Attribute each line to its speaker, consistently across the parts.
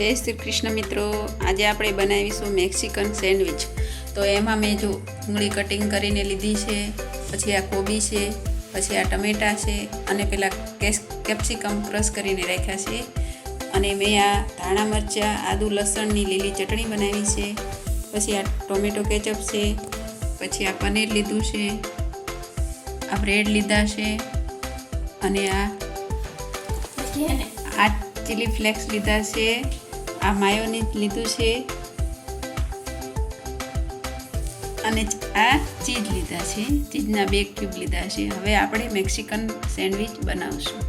Speaker 1: જય શ્રી કૃષ્ણ મિત્રો. આજે આપણે બનાવીશું મેક્સિકન સેન્ડવિચ. તો એમાં મેં જો ડુંગળી કટિંગ કરીને લીધી છે પછી આ કોબી છે પછી આ ટમેટા છે અને પેલા કેપ્સિકમ ક્રશ કરીને રાખ્યા છે. અને મેં આ ધાણા મરચાં આદુ લસણની લીલી ચટણી બનાવી છે. પછી આ ટોમેટો કેચઅપ છે પછી આ પનીર લીધું છે આ બ્રેડ લીધા છે અને આ આ ચીલી ફ્લેક્સ લીધા છે. આ માયોનીઝ લીધું છે. અને આ ચીજ લીધા છે. ચીજના બે ક્યુબ લીધા છે. હવે આપણે મેક્સિકન સેન્ડવિચ બનાવશું.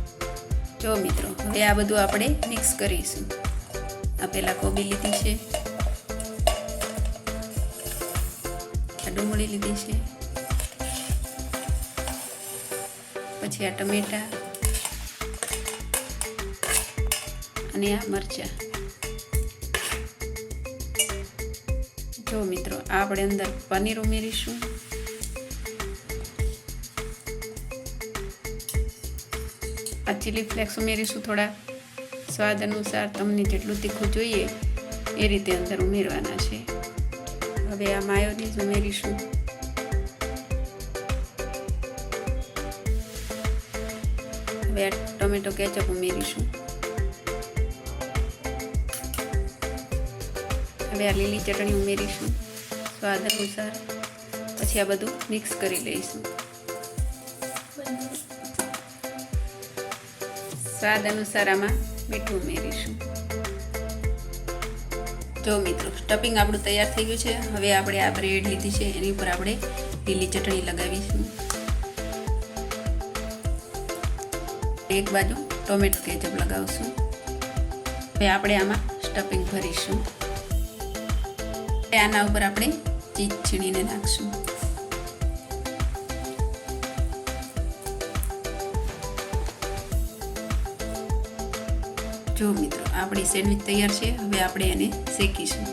Speaker 1: જો મિત્રો, હવે આ બધું આપણે મિક્સ કરીશું. આ પહેલાં કોબી લીધી છે. આ ડુંગળી લીધી છે. પછી આ ટમેટા. અને આ મરચાં. જો મિત્રો, આપણે અંદર પનીર ઉમેરીશું. આ ચીલી ફ્લેક્સ ઉમેરીશું થોડા. સ્વાદ અનુસાર તમને જેટલું તીખું જોઈએ એ રીતે અંદર ઉમેરવાના છે. હવે આ માયોનીઝ ઉમેરીશું. હવે આ ટોમેટો કેચઅપ ઉમેરીશું. હવે આ લીલી ચટણી ઉમેરીશું. સ્વાદ અનુસાર પછી આ બધું મિક્સ કરી લઈશું. સ્વાદ અનુસાર આમાં મીઠું ઉમેરીશું. જો મિત્રો સ્ટફિંગ આપણું તૈયાર થઈ ગયું છે. હવે આપણે આ બ્રેડ લીધી છે, એની ઉપર આપણે લીલી ચટણી લગાવીશું. એક બાજુ ટોમેટો કેચઅપ લગાવશું. હવે આપણે આમાં સ્ટફિંગ ભરીશું. આના ઉપર આપણે ચીજ છીણીને નાખશું. જો મિત્રો, આપણી સેન્ડવિચ તૈયાર છે, હવે આપણે એને શેકીશું.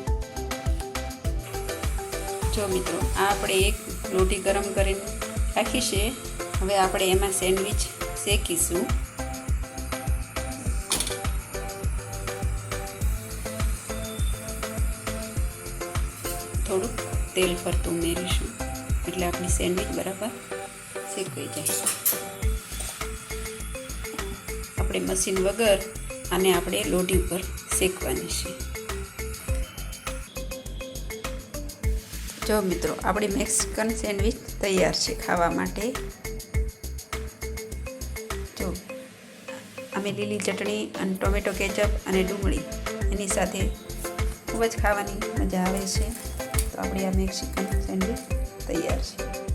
Speaker 1: જો મિત્રો, આ આપણે એક રોટી ગરમ કરી રાખી છે. હવે આપણે એમાં સેન્ડવિચ શેકીશું. થોડુંક તેલ ફરતું ઉમેરીશું. એટલે આપણી સેન્ડવિચ બરાબર શેકાઈ જાય. આપણે મશીન વગર આને આપણે લોઢી ઉપર શેકવાની છે. જો મિત્રો, આપણી મેક્સિકન સેન્ડવિચ તૈયાર છે ખાવા માટે. જો, અમે લીલી ચટણી અને ટોમેટો કેચઅપ અને ડુંગળી એની સાથે ખૂબ જ ખાવાની મજા આવે છે. તો આપણી આ મેક્સિકન સેન્ડવિચ તૈયાર છે